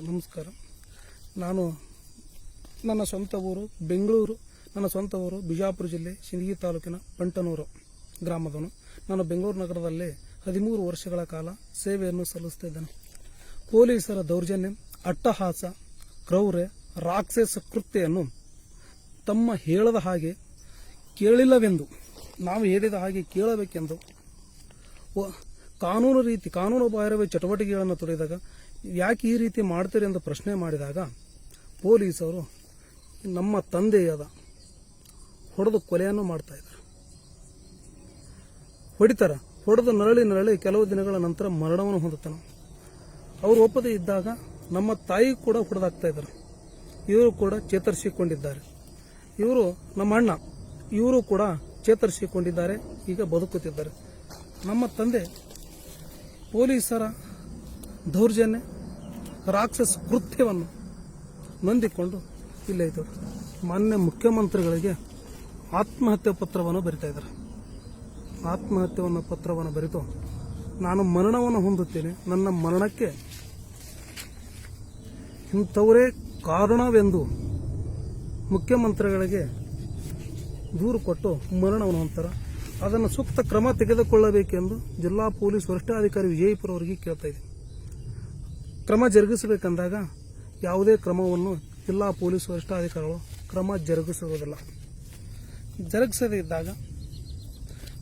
ನಮಸ್ಕಾರ. ನಾನು ನನ್ನ ಸ್ವಂತ ಊರು ಬೆಂಗಳೂರು, ನನ್ನ ಸ್ವಂತ ಊರು ಬಿಜಾಪುರ ಜಿಲ್ಲೆ ಸಿಂದಗಿ ತಾಲೂಕಿನ ಪಂಟನೂರು ಗ್ರಾಮದವನು. ನಾನು ಬೆಂಗಳೂರು ನಗರದಲ್ಲಿ ಹದಿಮೂರು ವರ್ಷಗಳ ಕಾಲ ಸೇವೆಯನ್ನು ಸಲ್ಲಿಸುತ್ತಿದ್ದೇನೆ ಪೊಲೀಸರ ದೌರ್ಜನ್ಯ, ಅಟ್ಟಹಾಸ, ಕ್ರೌರ್ಯ, ರಾಕ್ಷಸ ಕೃತ್ಯವನ್ನು ತಮ್ಮ ಹೇಳದ ಹಾಗೆ ಕೇಳಿಲ್ಲವೆಂದು, ನಾವು ಹೇಳಿದ ಹಾಗೆ ಕೇಳಬೇಕೆಂದು ಕಾನೂನು ರೀತಿ, ಕಾನೂನು ಬಾಹಿರವೇ ಚಟುವಟಿಕೆಗಳನ್ನು ತೊಡೆದಾಗ ಯಾಕೆ ಈ ರೀತಿ ಮಾಡ್ತೀರಿ ಎಂದು ಪ್ರಶ್ನೆ ಮಾಡಿದಾಗ ಪೊಲೀಸರು ನಮ್ಮ ತಂದೆಯಾದ ಹೊಡೆದು ಕೊಲೆಯನ್ನು ಮಾಡ್ತಾ ಇದ್ದಾರೆ. ಹೊಡಿತಾರ. ಹೊಡೆದು ನರಳಿ ನರಳಿ ಕೆಲವು ದಿನಗಳ ನಂತರ ಮರಣವನ್ನು ಹೊಂದುತ್ತಾನೆ. ಅವರು ಒಪ್ಪದೇ ಇದ್ದಾಗ ನಮ್ಮ ತಾಯಿ ಕೂಡ ಹೊಡೆದಾಗ್ತಾ ಇದ್ದಾರೆ. ಇವರು ಕೂಡ ಚೇತರಿಸಿಕೊಂಡಿದ್ದಾರೆ. ಇವರು ನಮ್ಮ ಅಣ್ಣ, ಇವರು ಕೂಡ ಚೇತರಿಸಿಕೊಂಡಿದ್ದಾರೆ. ಈಗ ಬದುಕುತ್ತಿದ್ದಾರೆ. ನಮ್ಮ ತಂದೆ ಪೊಲೀಸರ ದೌರ್ಜನ್ಯ ರಾಕ್ಷಸ ಕೃತ್ಯವನ್ನು ನೊಂದಿಕೊಂಡು ಇಲ್ಲೇ ಇದ್ದರು. ಮಾನ್ಯ ಮುಖ್ಯಮಂತ್ರಿಗಳಿಗೆ ಆತ್ಮಹತ್ಯೆ ಪತ್ರವನ್ನು ಬರಿತಾ ಇದ್ದಾರೆ. ಆತ್ಮಹತ್ಯೆಯನ್ನು ಪತ್ರವನ್ನು ಬರೆದು ನಾನು ಮರಣವನ್ನು ಹೊಂದುತ್ತೇನೆ. ನನ್ನ ಮರಣಕ್ಕೆ ಇಂಥವರೇ ಕಾರಣವೆಂದು ಮುಖ್ಯಮಂತ್ರಿಗಳಿಗೆ ದೂರು ಕೊಟ್ಟು ಮರಣವನ್ನು ಹೊಂತಾರೆ ಅದನ್ನು ಸೂಕ್ತ ಕ್ರಮ ತೆಗೆದುಕೊಳ್ಳಬೇಕೆಂದು ಜಿಲ್ಲಾ ಪೊಲೀಸ್ ವರಿಷ್ಠಾಧಿಕಾರಿ ವಿಜಯಪುರ ಅವರಿಗೆ ಕೇಳ್ತಾ ಇದ್ದೀನಿ. ಕ್ರಮ ಜರುಗಿಸಬೇಕಂದಾಗ ಯಾವುದೇ ಕ್ರಮವನ್ನು ಜಿಲ್ಲಾ ಪೊಲೀಸ್ ವರಿಷ್ಠಾಧಿಕಾರಿಗಳು ಕ್ರಮ ಜರುಗಿಸುವುದಿಲ್ಲ. ಜರುಗಿಸದೇ ಇದ್ದಾಗ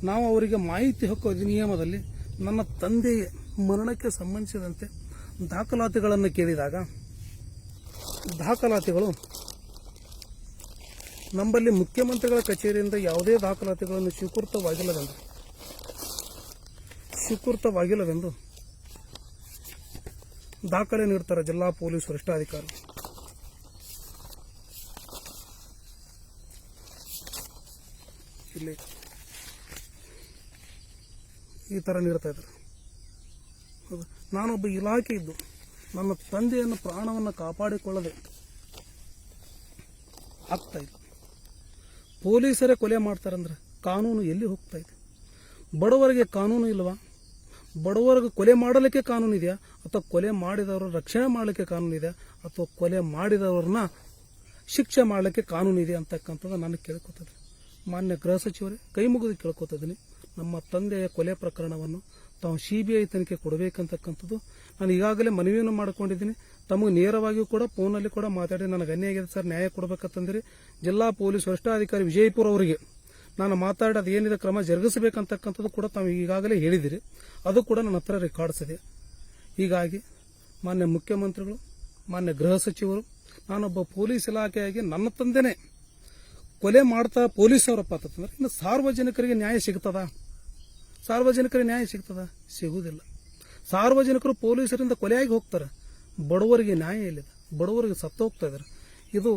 ನಾವು ಅವರಿಗೆ ಮಾಹಿತಿ ಹಕ್ಕು ಅಧಿನಿಯಮದಲ್ಲಿ ನನ್ನ ತಂದೆಯ ಮರಣಕ್ಕೆ ಸಂಬಂಧಿಸಿದಂತೆ ದಾಖಲಾತಿಗಳನ್ನು ಕೇಳಿದಾಗ ದಾಖಲಾತಿಗಳು ನಮ್ಮಲ್ಲಿ ಮುಖ್ಯಮಂತ್ರಿಗಳ ಕಚೇರಿಯಿಂದ ಯಾವುದೇ ದಾಖಲಾತಿಗಳನ್ನು ಸ್ವೀಕೃತವಾಗಿಲ್ಲವೆಂದು ಸ್ವೀಕೃತವಾಗಿಲ್ಲವೆಂದು ದಾಖಲೆ ನೀಡ್ತಾರೆ ಜಿಲ್ಲಾ ಪೊಲೀಸ್ ವರಿಷ್ಠಾಧಿಕಾರಿ. ಇಲ್ಲಿ ಈ ಥರ ನೀಡ್ತಾ ಇದ್ರು? ನಾನೊಬ್ಬ ಇಲಾಖೆ ಇದ್ದು, ನನ್ನ ತಂದೆಯನ್ನು ಪ್ರಾಣವನ್ನು ಕಾಪಾಡಿಕೊಳ್ಳದೆ ಆಗ್ತಾ ಇದೆ ಪೊಲೀಸರೇ ಕೊಲೆ ಮಾಡ್ತಾರಂದ್ರೆ ಕಾನೂನು ಎಲ್ಲಿ ಹೋಗ್ತಾ ಇದೆ? ಬಡವರಿಗೆ ಕಾನೂನು ಇಲ್ವಾ? ಬಡವರಿಗೆ ಕೊಲೆ ಮಾಡಲಿಕ್ಕೆ ಕಾನೂನು ಇದೆಯಾ? ಅಥವಾ ಕೊಲೆ ಮಾಡಿದವರ ರಕ್ಷಣೆ ಮಾಡಲಿಕ್ಕೆ ಕಾನೂನು ಇದೆಯಾ ಅಥವಾ ಕೊಲೆ ಮಾಡಿದವ್ರನ್ನ ಶಿಕ್ಷೆ ಮಾಡಲಿಕ್ಕೆ ಕಾನೂನು ಇದೆ ಅಂತಕ್ಕಂಥದ್ದು ನಾನು ಕೇಳ್ಕೊತಿದ್ದೆ ಮಾನ್ಯ ಗೃಹ ಸಚಿವರೇ, ಕೈ ಮುಗಿದು ಕೇಳ್ಕೊತಿದ್ದೀನಿ. ನಮ್ಮ ತಂದೆಯ ಕೊಲೆ ಪ್ರಕರಣವನ್ನು ತಾವು ಸಿ ಬಿ ಐ ತನಿಖೆ ಕೊಡಬೇಕಂತಕ್ಕಂಥದ್ದು ನಾನು ಈಗಾಗಲೇ ಮನವಿಯನ್ನು ಮಾಡಿಕೊಂಡಿದ್ದೀನಿ. ತಮಗೆ ನೇರವಾಗಿಯೂ ಕೂಡ ಫೋನಲ್ಲಿ ಕೂಡ ಮಾತಾಡಿ ನನಗೆ ಅನ್ಯಾಯ ಆಗಿದೆ ಸರ್, ನ್ಯಾಯ ಕೊಡಬೇಕಂತಂದ್ರೆ. ಜಿಲ್ಲಾ ಪೊಲೀಸ್ ವರಿಷ್ಠಾಧಿಕಾರಿ ವಿಜಯಪುರ ಅವರಿಗೆ ನಾನು ಮಾತಾಡಿ ಅದು ಏನಿದೆ ಕ್ರಮ ಜರುಗಿಸಬೇಕಂತಕ್ಕಂಥದ್ದು ಕೂಡ ತಾವು ಈಗಾಗಲೇ ಹೇಳಿದಿರಿ. ಅದು ಕೂಡ ನನ್ನ ಹತ್ರ ರೆಕಾರ್ಡ್ಸ್ ಇದೆ. ಹೀಗಾಗಿ ಮಾನ್ಯ ಮುಖ್ಯಮಂತ್ರಿಗಳು, ಮಾನ್ಯ ಗೃಹ ಸಚಿವರು, ನಾನೊಬ್ಬ ಪೊಲೀಸ್ ಇಲಾಖೆಯಾಗಿ ನನ್ನ ತಂದೆನೇ ಕೊಲೆ ಮಾಡ್ತಾ ಪೊಲೀಸವರಪ್ಪ ಅಂತಂದ್ರೆ ಇನ್ನು ಸಾರ್ವಜನಿಕರಿಗೆ ನ್ಯಾಯ ಸಿಗ್ತದ? ಸಾರ್ವಜನಿಕರಿಗೆ ನ್ಯಾಯ ಸಿಗ್ತದ? ಸಿಗುವುದಿಲ್ಲ. ಸಾರ್ವಜನಿಕರು ಪೊಲೀಸರಿಂದ ಕೊಲೆಯಾಗಿ ಹೋಗ್ತಾರೆ. ಬಡವರಿಗೆ ನ್ಯಾಯ ಇಲ್ಲ ಬಡವರಿಗೆ ಸತ್ತು ಹೋಗ್ತಾ ಇದ್ದಾರೆ. ಇದು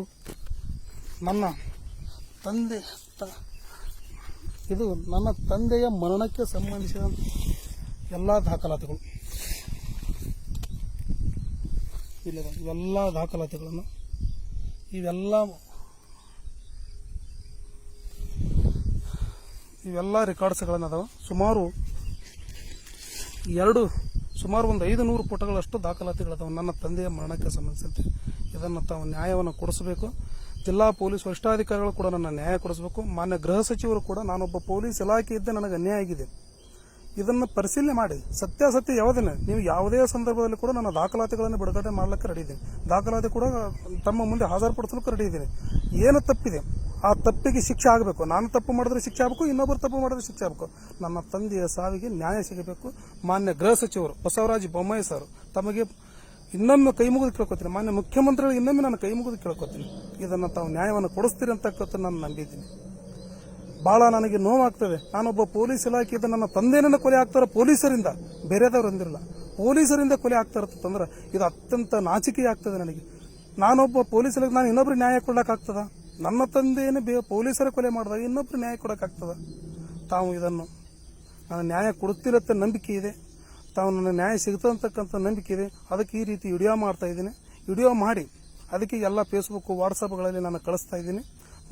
ನನ್ನ ತಂದೆ ಇದು ನನ್ನ ತಂದೆಯ ಮರಣಕ್ಕೆ ಸಂಬಂಧಿಸಿದ ಎಲ್ಲ ದಾಖಲಾತಿಗಳು. ಇಲ್ಲಿದೆ ಇವೆಲ್ಲ ದಾಖಲಾತಿಗಳನ್ನು ಇವೆಲ್ಲ ಇವೆಲ್ಲ ರೆಕಾರ್ಡ್ಸ್ಗಳನ್ನು ಅದಾವ ಸುಮಾರು ಎರಡು, ಸುಮಾರು ಒಂದು ಐದು ನೂರು ಪುಟಗಳಷ್ಟು ದಾಖಲಾತಿಗಳದಾವೆ ನನ್ನ ತಂದೆಯ ಮರಣಕ್ಕೆ ಸಂಬಂಧಿಸಿದಂತೆ. ಇದನ್ನು ತಾವು ನ್ಯಾಯವನ್ನು ಕೊಡಿಸಬೇಕು. ಜಿಲ್ಲಾ ಪೊಲೀಸ್ ವರಿಷ್ಠಾಧಿಕಾರಿಗಳು ಕೂಡ ನನ್ನ ನ್ಯಾಯ ಕೊಡಿಸಬೇಕು. ಮಾನ್ಯ ಗೃಹ ಸಚಿವರು ಕೂಡ ನಾನೊಬ್ಬ ಪೊಲೀಸ್ ಇಲಾಖೆ ಇದ್ದ ನನಗೆ ಅನ್ಯಾಯ ಆಗಿದೆ. ಇದನ್ನು ಪರಿಶೀಲನೆ ಮಾಡಿ. ಸತ್ಯಾಸತ್ಯ ಯಾವುದನ್ನ ನೀವು ಯಾವುದೇ ಸಂದರ್ಭದಲ್ಲಿ ಕೂಡ ನನ್ನ ದಾಖಲಾತಿಗಳನ್ನು ಬಿಡುಗಡೆ ಮಾಡಲಿಕ್ಕೆ ರೆಡಿ ಇದ್ದೀನಿ. ದಾಖಲಾತಿ ಕೂಡ ತಮ್ಮ ಮುಂದೆ ಹಾಜರುಪಡಿಸಲಿಕ್ಕೆ ರೆಡಿ ಇದ್ದೀನಿ. ಏನು ತಪ್ಪಿದೆ? ಆ ತಪ್ಪಿಗೆ ಶಿಕ್ಷೆ ಆಗಬೇಕು. ನಾನು ತಪ್ಪು ಮಾಡಿದ್ರೆ ಶಿಕ್ಷೆ ಆಗಬೇಕು, ಇನ್ನೊಬ್ಬರು ತಪ್ಪು ಮಾಡಿದ್ರೆ ಶಿಕ್ಷೆ ಆಗಬೇಕು. ನನ್ನ ತಂದೆಯ ಸಾವಿಗೆ ನ್ಯಾಯ ಸಿಗಬೇಕು. ಮಾನ್ಯ ಗೃಹ ಸಚಿವರು ಬಸವರಾಜ ಬೊಮ್ಮಾಯಿ ಸರ್, ತಮಗೆ ಇನ್ನೊಮ್ಮೆ ಕೈ ಮುಗಿದು ಕೇಳ್ಕೊತೀನಿ. ಮಾನ್ಯ ಮುಖ್ಯಮಂತ್ರಿಗಳು ಇನ್ನೊಮ್ಮೆ ನಾನು ಕೈ ಮುಗಿದು ಕೇಳ್ಕೊತೀನಿ. ಇದನ್ನು ತಾವು ನ್ಯಾಯವನ್ನು ಕೊಡಿಸ್ತೀರಿ ಅಂತಕ್ಕಂಥ ನಾನು ನಂಬಿದ್ದೀನಿ. ಬಹಳ ನನಗೆ ನೋವಾಗ್ತದೆ. ನಾನೊಬ್ಬ ಪೊಲೀಸ್ ಇಲಾಖೆಯಿಂದ ನನ್ನ ತಂದೆಯನ್ನ ಕೊಲೆ ಆಗ್ತಾರ ಪೊಲೀಸರಿಂದ. ಬೇರೆದವ್ರು ಅಂದಿರಲ್ಲ. ಪೊಲೀಸರಿಂದ ಕೊಲೆ ಆಗ್ತಾ ಇರ್ತಂದ್ರೆ ಇದು ಅತ್ಯಂತ ನಾಚಿಕೆ ಆಗ್ತದೆ ನನಗೆ. ನಾನೊಬ್ಬ ಪೊಲೀಸ್ ಇಲಾಖೆ ನಾನು ಇನ್ನೊಬ್ರು ನ್ಯಾಯ ಕೊಡೋಕ್ಕಾಗ್ತದ ನನ್ನ ತಂದೆಯನ್ನು ಬೇ ಪೊಲೀಸರ ಕೊಲೆ ಮಾಡಿದಾಗ ಇನ್ನೊಬ್ರು ನ್ಯಾಯ ಕೊಡೋಕ್ಕಾಗ್ತದ ತಾವು ಇದನ್ನು ನಾನು ನ್ಯಾಯ ಕೊಡುತ್ತಿರತ್ತ ನಂಬಿಕೆ ಇದೆ. ತಾವು ನನ್ನ ನ್ಯಾಯ ಸಿಗುತ್ತಂತಕ್ಕಂಥ ನಂಬಿಕೆ ಇದೆ. ಅದಕ್ಕೆ ಈ ರೀತಿ ವಿಡಿಯೋ ಮಾಡ್ತಾ ಇದ್ದೀನಿ. ವಿಡಿಯೋ ಮಾಡಿ. ಅದಕ್ಕೆ ಎಲ್ಲ ಫೇಸ್ಬುಕ್ ವಾಟ್ಸಪ್ಗಳಲ್ಲಿ ನಾನು ಕಳಿಸ್ತಾ ಇದ್ದೀನಿ.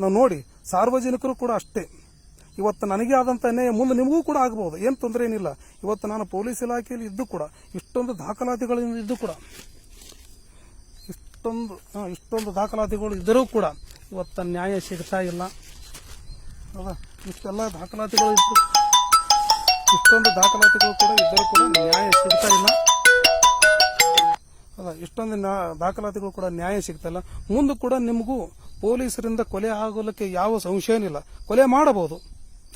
ನಾವು ನೋಡಿ, ಸಾರ್ವಜನಿಕರು ಕೂಡ ಅಷ್ಟೇ. ಇವತ್ತು ನನಗೆ ಆದಂಥ ಅನ್ಯಾಯ ಮುಂದೆ ನಿಮಗೂ ಕೂಡ ಆಗಬಹುದು. ಏನು ತೊಂದರೆ ಏನಿಲ್ಲ. ಇವತ್ತು ನಾನು ಪೊಲೀಸ್ ಇಲಾಖೆಯಲ್ಲಿ ಇದ್ದು ಕೂಡ, ಇಷ್ಟೊಂದು ದಾಖಲಾತಿಗಳಿಂದ ಇದ್ದು ಕೂಡ, ಇಷ್ಟೊಂದು ಇಷ್ಟೊಂದು ದಾಖಲಾತಿಗಳು ಇದ್ದರೂ ಕೂಡ ಇವತ್ತು ನ್ಯಾಯ ಸಿಗ್ತಾ ಇಲ್ಲ. ಹೌದಾ? ಇಷ್ಟೆಲ್ಲ ದಾಖಲಾತಿಗಳು ಇದ್ದು ಇಷ್ಟೊಂದು ದಾಖಲಾತಿಗಳು ಕೂಡ ಇದ್ದರೂ ಕೂಡ ನ್ಯಾಯ ಸಿಗ್ತಾ ಇಲ್ಲ. ಅಲ್ಲ ಇಷ್ಟೊಂದು ದಾಖಲಾತಿಗಳು ಕೂಡ ನ್ಯಾಯ ಸಿಗ್ತಾಯಿಲ್ಲ ಮುಂದೆ ಕೂಡ ನಿಮಗೂ ಪೊಲೀಸರಿಂದ ಕೊಲೆ ಆಗೋಲಕ್ಕೆ ಯಾವ ಸಂಶಯನಿಲ್ಲ ಕೊಲೆ ಮಾಡಬಹುದು.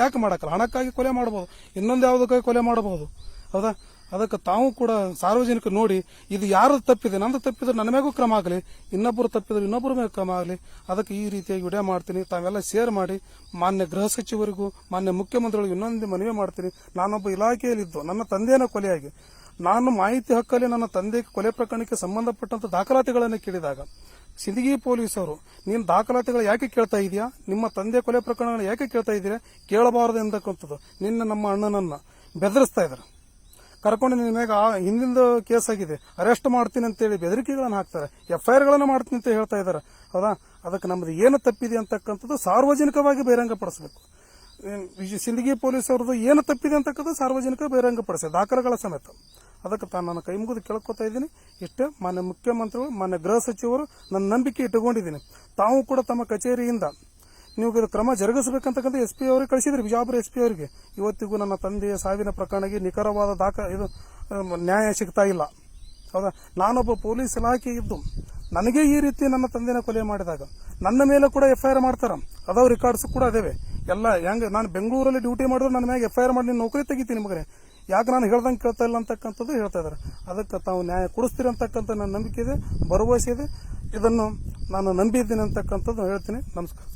ಯಾಕೆ ಮಾಡಕ್ಕಲ್ಲ? ಹಣಕ್ಕಾಗಿ ಕೊಲೆ ಮಾಡಬಹುದು ಇನ್ನೊಂದು ಯಾವುದಕ್ಕಾಗಿ ಕೊಲೆ ಮಾಡಬಹುದು ಹೌದಾ? ಅದಕ್ಕೆ ತಾವು ಕೂಡ ಸಾರ್ವಜನಿಕರು ನೋಡಿ, ಇದು ಯಾರು ತಪ್ಪಿದೆ, ನಂದು ತಪ್ಪಿದ್ರೆ ನನ್ನ ಮೇಗೂ ಕ್ರಮ ಆಗಲಿ, ಇನ್ನೊಬ್ಬರು ತಪ್ಪಿದ್ರೆ ಇನ್ನೊಬ್ಬರ ಮೇಲೆ ಕ್ರಮ ಆಗಲಿ, ಅದಕ್ಕೆ ಈ ರೀತಿಯಾಗಿ ವಿಡಿಯೋ ಮಾಡ್ತೀನಿ. ತಾವೆಲ್ಲ ಶೇರ್ ಮಾಡಿ, ಮಾನ್ಯ ಗೃಹ ಸಚಿವರಿಗೂ, ಮಾನ್ಯ ಮುಖ್ಯಮಂತ್ರಿಗಳಿಗೂ ಇನ್ನೊಂದು ಮನವಿ ಮಾಡ್ತೀನಿ. ನಾನೊಬ್ಬ ಇಲಾಖೆಯಲ್ಲಿದ್ದು, ನನ್ನ ತಂದೆಯನ್ನ ಕೊಲೆಯಾಗಿ. ನಾನು ಮಾಹಿತಿ ಹಕ್ಕಲ್ಲಿ ನನ್ನ ತಂದೆ ಕೊಲೆ ಪ್ರಕರಣಕ್ಕೆ ಸಂಬಂಧಪಟ್ಟಂತ ದಾಖಲಾತಿಗಳನ್ನು ಕೇಳಿದಾಗ ಸಿಂದಗಿ ಪೊಲೀಸರು, ನೀನು ದಾಖಲಾತಿಗಳು ಯಾಕೆ ಕೇಳ್ತಾ ಇದೆಯಾ? ನಿಮ್ಮ ತಂದೆ ಕೊಲೆ ಪ್ರಕರಣಗಳು ಯಾಕೆ ಕೇಳ್ತಾ ಇದ್ದೀರಾ? ಕೇಳಬಾರದು ಎಂದಕ್ಕಂಥದ್ದು. ನಿನ್ನ ನಮ್ಮ ಅಣ್ಣನನ್ನ ಬೆದರಿಸ್ತಾ ಇದ್ದಾರೆ. ಕರ್ಕೊಂಡು ನಿನ್ನ ಮೇಲೆ ಹಿಂದಿಂದ ಕೇಸ್ ಆಗಿದೆ. ಅರೆಸ್ಟ್ ಮಾಡ್ತೀನಿ ಅಂತೇಳಿ ಬೆದರಿಕೆಗಳನ್ನು ಹಾಕ್ತಾರೆ. ಎಫ್ಐಆರ್ಗಳನ್ನು ಮಾಡ್ತೀನಿ ಅಂತ ಹೇಳ್ತಾ ಇದ್ದಾರೆ. ಹೌದಾ? ಅದಕ್ಕೆ ನಮ್ಮದು ಏನು ತಪ್ಪಿದೆ ಅಂತಕ್ಕಂಥದ್ದು ಸಾರ್ವಜನಿಕವಾಗಿ ಬಹಿರಂಗಪಡಿಸಬೇಕು. ಸಿಂದಗಿ ಪೊಲೀಸ್ ಅವ್ರದ್ದು ಏನು ತಪ್ಪಿದೆ ಅಂತಕ್ಕಂಥದ್ದು ಸಾರ್ವಜನಿಕ ಬಹಿರಂಗಪಡಿಸಿ ದಾಖಲೆಗಳ ಸಮೇತ. ಅದಕ್ಕೆ ತಾನು ನನ್ನ ಕೈ ಮುಗಿದು ಕೇಳ್ಕೊತಾ ಇದ್ದೀನಿ. ಇಷ್ಟೇ ಮಾನ್ಯ ಮುಖ್ಯಮಂತ್ರಿಗಳು, ಮಾನ್ಯ ಗೃಹ ಸಚಿವರು ನನ್ನ ನಂಬಿಕೆ ಇಟ್ಟುಕೊಂಡಿದ್ದೀನಿ. ತಾವು ಕೂಡ ತಮ್ಮ ಕಚೇರಿಯಿಂದ ನೀವು ಇದು ಕ್ರಮ ಜರುಗಿಸಬೇಕಂತಕ್ಕಂಥ ಎಸ್ ಪಿ ಅವರಿಗೆ ಕಳಿಸಿದ್ರಿ, ಬಿಜಾಪುರ ಎಸ್ ಪಿ ಅವರಿಗೆ. ಇವತ್ತಿಗೂ ನನ್ನ ತಂದೆಯ ಸಾವಿನ ಪ್ರಕರಣಕ್ಕೆ ನಿಖರವಾದ ದಾಖ, ಇದು ನ್ಯಾಯ ಸಿಗ್ತಾ ಇಲ್ಲ. ಹೌದಾ? ನಾನೊಬ್ಬ ಪೊಲೀಸ್ ಇಲಾಖೆ ಇದ್ದು ನನಗೆ ಈ ರೀತಿ ನನ್ನ ತಂದೆನ ಕೊಲೆ ಮಾಡಿದಾಗ ನನ್ನ ಮೇಲೆ ಕೂಡ ಎಫ್ ಐ ಆರ್ ಮಾಡ್ತಾರೆ. ಅದಾವ ರೆಕಾರ್ಡ್ಸ್ ಕೂಡ ಅದೇವೆ. ಎಲ್ಲ ಹೆಂಗೆ, ನಾನು ಬೆಂಗಳೂರಲ್ಲಿ ಡ್ಯೂಟಿ ಮಾಡಿದ್ರೆ ನನ್ನ ಮ್ಯಾಗ ಎಫ್ ಐ ಆರ್ ಮಾಡಿ ನೀನು ನೌಕರಿ ತೆಗಿತೀನಿ ನಿಮಗೆ ಯಾಕೆ ನಾನು ಹೇಳ್ದಂಗೆ ಕೇಳ್ತಾ ಇಲ್ಲ ಅಂತಕ್ಕಂಥದ್ದು ಹೇಳ್ತಾ ಇದ್ದಾರೆ ಅದಕ್ಕೆ ತಾವು ನ್ಯಾಯ ಕೊಡಿಸ್ತೀರಿ ಅಂತಕ್ಕಂಥ ನನ್ನ ನಂಬಿಕೆ ಇದೆ, ಭರವಸೆ ಇದೆ. ಇದನ್ನು ನಾನು ನಂಬಿದ್ದೀನಿ ಅಂತಕ್ಕಂಥದ್ದು ಹೇಳ್ತೀನಿ. ನಮಸ್ಕಾರ.